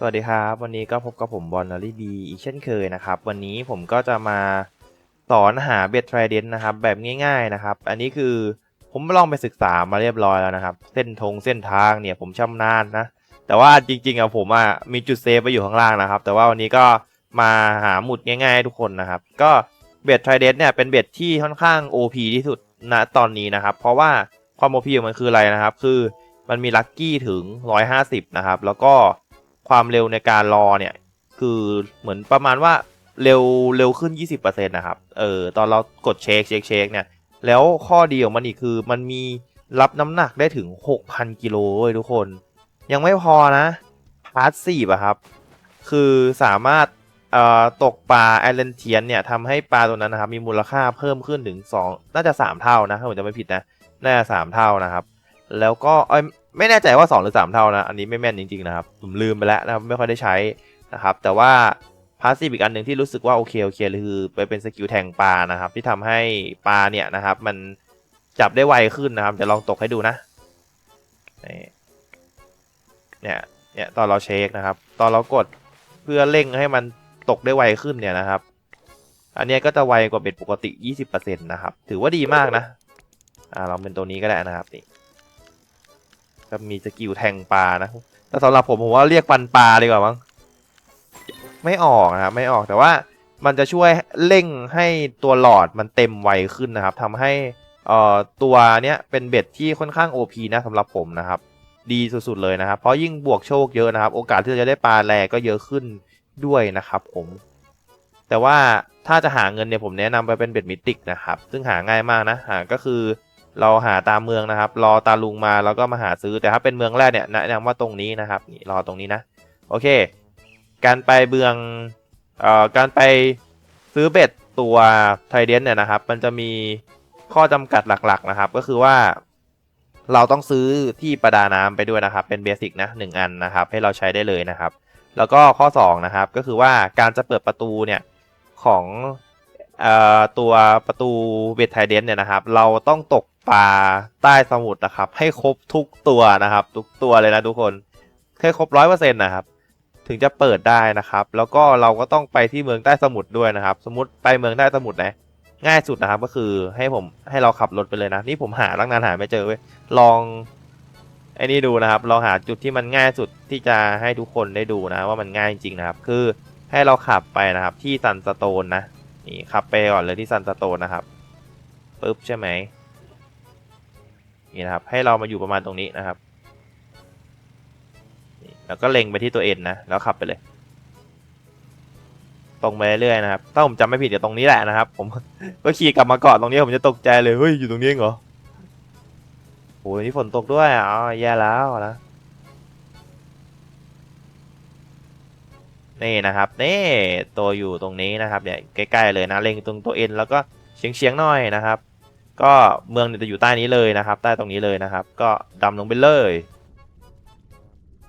สวัสดีครับ วันนี้ก็พบกับผมบอลนารีบีอีกเช่นเคยนะครับ วันนี้ผมก็จะมาสอนหาเบ็ดไทรเดนนะครับ แบบง่าย ๆนะครับ อันนี้คือผมลองไปศึกษามาเรียบร้อยแล้วนะครับ เส้นทงเส้นทางเนี่ยผมชำนาญนะ แต่ว่าจริงๆอะผมอะมีจุดเซฟไปอยู่ข้างล่างนะครับ แต่ว่าวันนี้ก็มาหาหมุดง่ายๆทุกคนนะครับ ก็เบ็ดไทรเดนเนี่ยเป็นเบ็ดที่ค่อนข้าง OP ที่สุดณตอนนี้นะครับ เพราะว่าความ OP ของมันคืออะไรนะครับ คือมันมีลัคกี้ถึง 150 นะครับ แล้วก็ ความเร็วในการรอเนี่ย คือเหมือนประมาณว่าเร็วเร็วขึ้น 20%นะครับ เออตอนเรากดเช็คเช็คเช็คเนี่ย แล้วข้อดีของมันอีกคือมันมีรับน้ำหนักได้ถึง 6,000 กิโลเว้ยทุกคน ยังไม่พอนะ พาร์ทสี่อะครับ คือสามารถเอ่อตกปลาไอเลนเทียนเนี่ยทำให้ปลาตัวนั้นนะครับ มีมูลค่าเพิ่มขึ้นถึง 2 น่าจะ 3 เท่านะถ้าผมจะไม่ผิดนะ น่าจะ 3 เท่านะครับ แล้วก็เอ้ย ไม่แน่ใจว่า 2 หรือ 3 เท่านะ อันนี้ไม่แม่นจริง ๆ นะครับ ผมลืมไปแล้วนะครับไม่ค่อยได้ใช้นะครับ แต่ว่าพาสซีฟอีกอันหนึ่งที่รู้สึกว่าโอเคโอเคเลยคือไปเป็นสกิลแทงปลานะครับ ที่ทำให้ปลาเนี่ยนะครับ มันจับได้ไวขึ้นนะครับ จะลองตกให้ดูนะ เนี่ยเนี่ยตอนเราเช็คนะครับ ตอนเรากดเพื่อเร่งให้มันตกได้ไวขึ้นเนี่ยนะครับ อันนี้ก็จะไวกว่าเบ็ดปกติ 20%นะครับ ถือว่าดีมากนะ อ่าลองเป็นตัวนี้ก็ได้นะครับนี่ ก็มีสกิลแทงปลานะ แต่สำหรับผมผมว่าเรียกปันปลาดีกว่ามั้ง ไม่ออกนะครับไม่ออกแต่ว่ามันจะช่วยเร่งให้ตัวหลอดมันเต็มไวขึ้นนะครับทำให้เอ่อตัวเนี้ยเป็นเบ็ดที่ค่อนข้าง OP นะสำหรับผมนะครับ ดีสุดๆเลยนะครับ เพราะยิ่งบวกโชคเยอะนะครับ โอกาสที่จะได้ปลาแรก็เยอะขึ้นด้วยนะครับผม แต่ว่าถ้าจะหาเงินเนี่ยผมแนะนำไปเป็นเบ็ดมิติกนะครับ ซึ่งหาง่ายมากนะหาก็คือ เราหาตามเมืองนะครับ รอตาลุงมาแล้วก็มาหาซื้อแต่ถ้าเป็นเมืองแรกเนี่ยแนะนำว่าตรงนี้นะครับนี่รอตรงนี้นะโอเค การไปเบืองเอ่อการไปซื้อเบ็ดตัวไทเดนเนี่ยนะครับ มันจะมีข้อจำกัดหลักๆนะครับ ก็คือว่า เราต้องซื้อที่ประดาน้ำไปด้วยนะครับ เป็นเบสิกนะหนึ่งอันนะครับ ให้เราใช้ได้เลยนะครับ แล้วก็ข้อ2นะครับก็คือว่าการจะเปิดประตูเนี่ยของเอ่อตัวประตูเบ็ดไทเดนเนี่ยนะครับ เราต้องตก ปลาใต้สมุทรนะครับ ให้ครบทุกตัวนะครับ ทุกตัวเลยนะทุกคนให้ครบร้อยเปอร์เซ็นต์นะครับ ถึงจะเปิดได้นะครับ แล้วก็เราก็ต้องไปที่เมืองใต้สมุทรด้วยนะครับ สมมติไปเมืองใต้สมุทรนะง่ายสุดนะครับก็คือให้ผมให้เราขับรถไปเลยนะนี่ผมหาตั้งนานหาไม่เจอเว้ยลองไอ้นี่ดูนะครับลองหาจุดที่มันง่ายสุดที่จะให้ทุกคนได้ดูนะ ว่ามันง่ายจริงๆนะครับ คือให้เราขับไปนะครับ ที่ซันสโตนนะนี่ขับไปก่อนเลยที่ซันสโตนนะครับปึ๊บใช่ไหม นี่นะครับ ให้เรามาอยู่ประมาณตรงนี้นะครับแล้วก็เล็งไปที่ตัวเอ็นนะ แล้วขับไปเลย ตรงไปเรื่อยๆนะครับ ถ้าผมจำไม่ผิดเดี๋ยวตรงนี้แหละนะครับ ผมก็ขี่กลับมาเกาะตรงนี้ผมจะตกใจเลย เฮ้ย อยู่ตรงนี้เองเหรอโอ้ยนี่ฝนตกด้วยอ๋อแย่แล้วนะ นี่นะครับ นี่ ตัวอยู่ตรงนี้นะครับเนี่ยใกล้ๆเลยนะ เล็งตรงตัวเอ็นแล้วก็เฉียงๆหน่อยนะครับ ก็เมืองเนี่ยจะอยู่ใต้นี้เลยนะครับ ใต้ตรงนี้เลยนะครับ ก็ดำลงไปเลย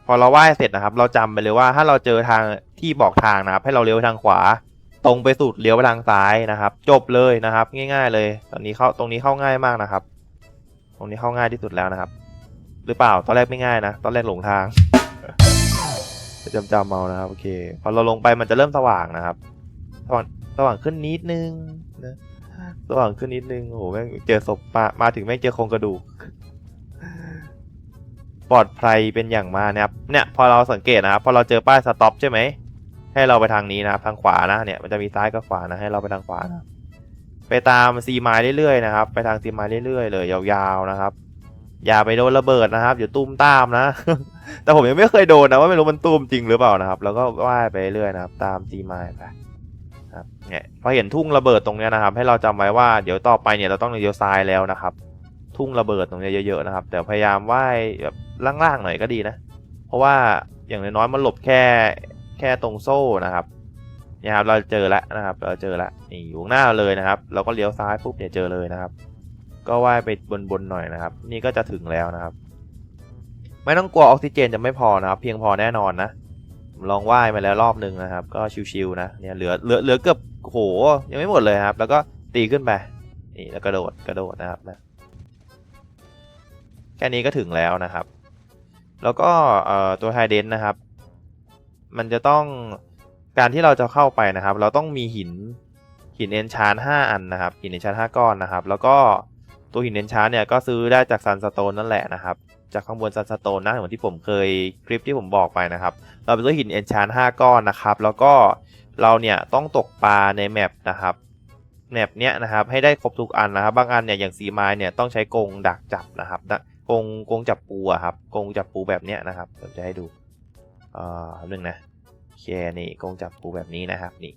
พอเราว่ายเสร็จนะครับ เราจำไปเลยว่าถ้าเราเจอทางที่บอกทางนะครับ ให้เราเลี้ยวไปทางขวา ตรงไปสุดเลี้ยวไปทางซ้ายนะครับ จบเลยนะครับ ง่าย ๆ เลย ตอนนี้เข้าตรงนี้เข้าง่ายมากนะครับ ตรงนี้เข้าง่ายที่สุดแล้วนะครับ หรือเปล่าตอนแรกไม่ง่ายนะตอนแรกหลงทางจะจำจำเอานะครับโอเค พอเราลงไปมันจะเริ่มสว่างนะครับสว่างสว่างขึ้นนิดนึงนะ สว่างขึ้นนิดนึง โอ้โห แม่งเจอศพมามาถึงแม่งเจอโครงกระดูก ปลอดภัยเป็นอย่างมากนะครับ เนี่ย พอเราสังเกตนะครับ พอเราเจอป้ายสต็อปใช่ไหม ให้เราไปทางนี้นะครับ ทางขวานะ เนี่ย มันจะมีซ้ายกับขวานะ ให้เราไปทางขวานะ ไปตามซีไมล์เรื่อยๆนะครับ ไปทางซีไมล์เรื่อยๆ เลยยาวๆนะครับ อย่าไปโดนระเบิดนะครับ อย่าตุ้มตามนะ แต่ผมยังไม่เคยโดนนะว่าไม่รู้มันตุ้มจริงหรือเปล่านะครับ แล้วก็ว่ายไปเรื่อยนะครับ ตามซีไมล์ไป ครับเนี่ยพอเห็นทุ่งระเบิดตรงเนี้ยนะครับ ให้เราจำไว้ว่าเดี๋ยวต่อไปเนี่ยเราต้องเลี้ยวซ้ายแล้วนะครับ ทุ่งระเบิดตรงเนี้ยเยอะๆนะครับ แต่พยายามว่ายแบบล่างๆหน่อยก็ดีนะ เพราะว่าอย่างน้อยๆมันหลบแค่แค่ตรงโซ่นะครับเนี่ยครับเราเจอแล้วนะครับ เราเจอแล้วนี่อยู่หน้าเราเลยนะครับ เราก็เลี้ยวซ้ายปุ๊บเนี่ยเจอเลยนะครับ ก็ว่ายไปบนๆหน่อยนะครับ นี่ก็จะถึงแล้วนะครับ ไม่ต้องกลัวออกซิเจนจะไม่พอนะครับ เพียงพอแน่นอนนะ ลองว่ายมาแล้วรอบหนึ่งนะครับ ก็ชิวๆนะเนี่ยเหลือเหลือเหลือเกือบโหยังไม่หมดเลยครับ แล้วก็ตีขึ้นไปนี่แล้วกระโดดกระโดดนะครับนะแค่นี้ก็ถึงแล้วนะครับ แล้วก็ตัวไฮเดนนะครับ มันจะต้องการที่เราจะเข้าไปนะครับ เราต้องมีหินหินเอนชานห้าอันนะครับหินเอนชานห้าก้อนนะครับ แล้วก็ตัวหินเอนชานเนี่ยก็ซื้อได้จากซันสโตนนั่นแหละนะครับ จากข้างบนซันสโตนนะเหมือนที่ผมเคยคลิปที่ผมบอกไปนะครับ เราไปซื้อหินเอนชานห้าก้อนนะครับ แล้วก็เราเนี่ยต้องตกปลาในแมปนะครับแมปเนี้ยนะครับให้ได้ครบทุกอันนะครับ บางอันเนี่ยอย่างสีไม้เนี่ยต้องใช้กรงดักจับนะครับนะกรงกรงจับปูอะครับกรงจับปูแบบเนี้ยนะครับผมจะให้ดูอ่อหนึ่งนะโอเคนี่กรงจับปูแบบนี้นะครับนี่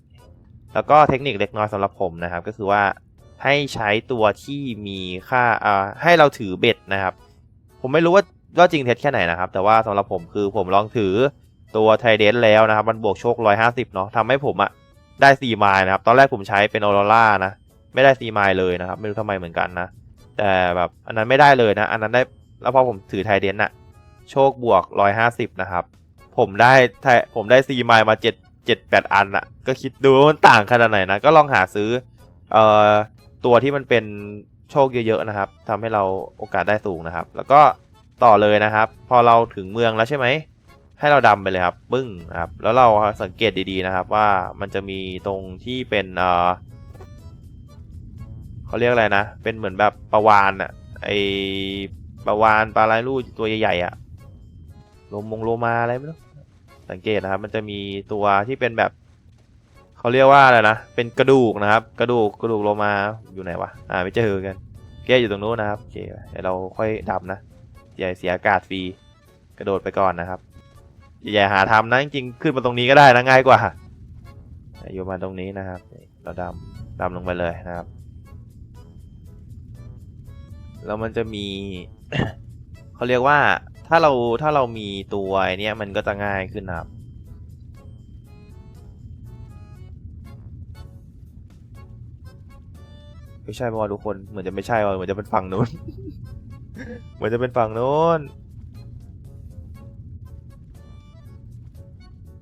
แล้วก็เทคนิคเล็กน้อยสำหรับผมนะครับก็คือว่าให้ใช้ตัวที่มีค่าอ่าให้เราถือเบ็ดนะครับ ผมไม่รู้ว่าว่าจริงเท็จแค่ไหนนะครับ แต่ว่าสำหรับผมคือผมลองถือตัวไทเดนแล้วนะครับ มันบวกโชค 150 เนาะทำให้ผมอะได้4ไมล์นะครับ ตอนแรกผมใช้เป็นออโรร่านะ ไม่ได้4ไมล์เลยนะครับ ไม่รู้ทำไมเหมือนกันนะ แต่แบบอันนั้นไม่ได้เลยนะ อันนั้นได้แล้วพอผมถือไทเดนอะโชคบวก 150 นะครับ ผมได้ไทผมได้4ไมล์มา 7 7 8 อันอะก็คิดดูว่ามันต่างขนาดไหนนะ ก็ลองหาซื้อเอ่อตัวที่มันเป็น โชคเยอะๆนะครับทำให้เราโอกาสได้สูงนะครับ แล้วก็ต่อเลยนะครับ พอเราถึงเมืองแล้วใช่ไหมให้เราดำไปเลยครับปึ้งครับ แล้วเราสังเกตดีๆนะครับ ว่ามันจะมีตรงที่เป็นเออเขาเรียกอะไรนะ เป็นเหมือนแบบปลาวานอะไอปลาวานปลาลายลูตัวใหญ่ๆอะโลมงโลมาอะไรไม่รู้สังเกตนะครับ มันจะมีตัวที่เป็นแบบ เขาเรียกว่าอะไรนะ เป็นกระดูกนะครับ กระดูกกระดูกโลมาอยู่ไหนวะ อ่าไม่เจอกัน แกอยู่ตรงนู้นนะครับโอเคเดี๋ยวเราค่อยดำนะอย่าเสียอากาศฟรี กระโดดไปก่อนนะครับ อย่าหาทำนะจริงๆขึ้นมาตรงนี้ก็ได้นะง่ายกว่า อยู่มาตรงนี้นะครับ เราดำดำลงไปเลยนะครับ แล้วมันจะมีเขาเรียกว่าถ้าเราถ้าเรามีตัวเนี้ยมันก็จะง่ายขึ้นนะครับ ไม่ใช่ป่าวะทุกคนเหมือนจะไม่ใช่ว่ะเหมือนจะเป็นฝั่งนู้น เหมือนจะเป็นฝั่งนู้น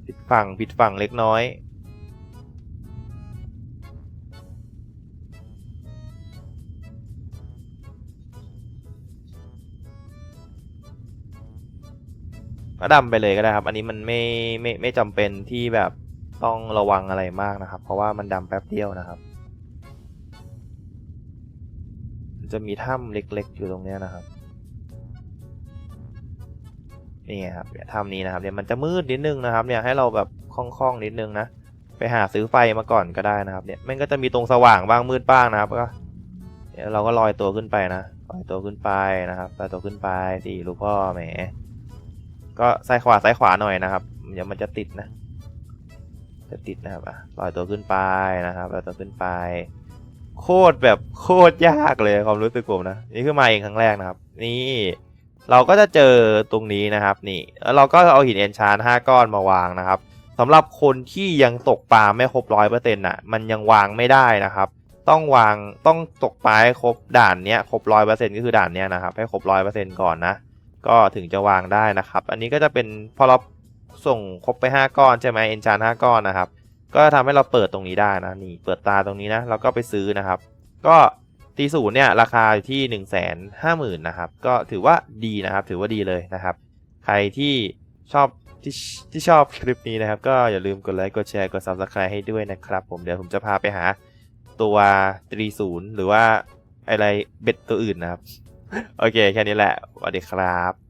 ผิดฝั่งผิดฝั่งเล็กน้อย ก็ดำไปเลยก็ได้ครับ อันนี้มันไม่ไม่ไม่จำเป็นที่แบบต้องระวังอะไรมากนะครับ เพราะว่ามันดำแป๊บเดียวนะครับ จะมีถ้ำเล็กๆ อยู่ตรงนี้นะครับนี่ครับถ้ำนี้นะครับเนี่ยมันจะมืดนิดนึงนะครับ เนี่ยให้เราแบบคล่องๆนิดนึงนะไปหาซื้อไฟมาก่อนก็ได้นะครับ เนี่ยมันก็จะมีตรงสว่างบ้างมืดบ้างนะครับก็เดี๋ยวเราก็ลอยตัวขึ้นไปนะลอยตัวขึ้นไปนะครับลอยตัวขึ้นไปสิลูกพ่อแหม ก็ซ้ายขวาซ้ายขวาหน่อยนะครับเดี๋ยวมันจะติดนะ จะติดนะครับอะลอยตัวขึ้นไปนะครับลอยตัวขึ้นไป โคตรแบบโคตรยากเลยความรู้สึกผมนะ นี่คือมาเองครั้งแรกนะครับ นี่เราก็จะเจอตรงนี้นะครับ นี่แล้วเราก็เอาหินเอนชานห้าก้อนมาวางนะครับสำหรับคนที่ยังตกปลาไม่ครบร้อยเปอร์เซ็นต์อะ มันยังวางไม่ได้นะครับ ต้องวางต้องตกปลาให้ครบด่านเนี้ยครบร้อยเปอร์เซ็นต์ก็คือด่านเนี้ยนะครับ ให้ครบร้อยเปอร์เซ็นต์ก่อนนะ ก็ถึงจะวางได้นะครับ อันนี้ก็จะเป็นพอเราส่งครบไป 5 ก้อนใช่ไหมเอนจาน5ก้อนนะครับ ก็ทำให้เราเปิดตรงนี้ได้นะนี่เปิดตาตรงนี้นะเราก็ไปซื้อนะครับ ก็ตีศูนย์เนี่ยราคาอยู่ที่1นึ่งแสนห้าหมื่นนะครับ ก็ถือว่าดีนะครับ ถือว่าดีเลยนะครับ ใครที่ชอบที่ที่ชอบคลิปนี้นะครับ ก็อย่าลืมกดไลค์กดแชร์กด subscribe ให้ด้วยนะครับผมเดี๋ยวผมจะพาไปหาตัวตรีศูนย์หรือว่าอะไรเบ็ดตัวอื่นนะครับ โอเค แค่นี้แหละสวัสดีครับ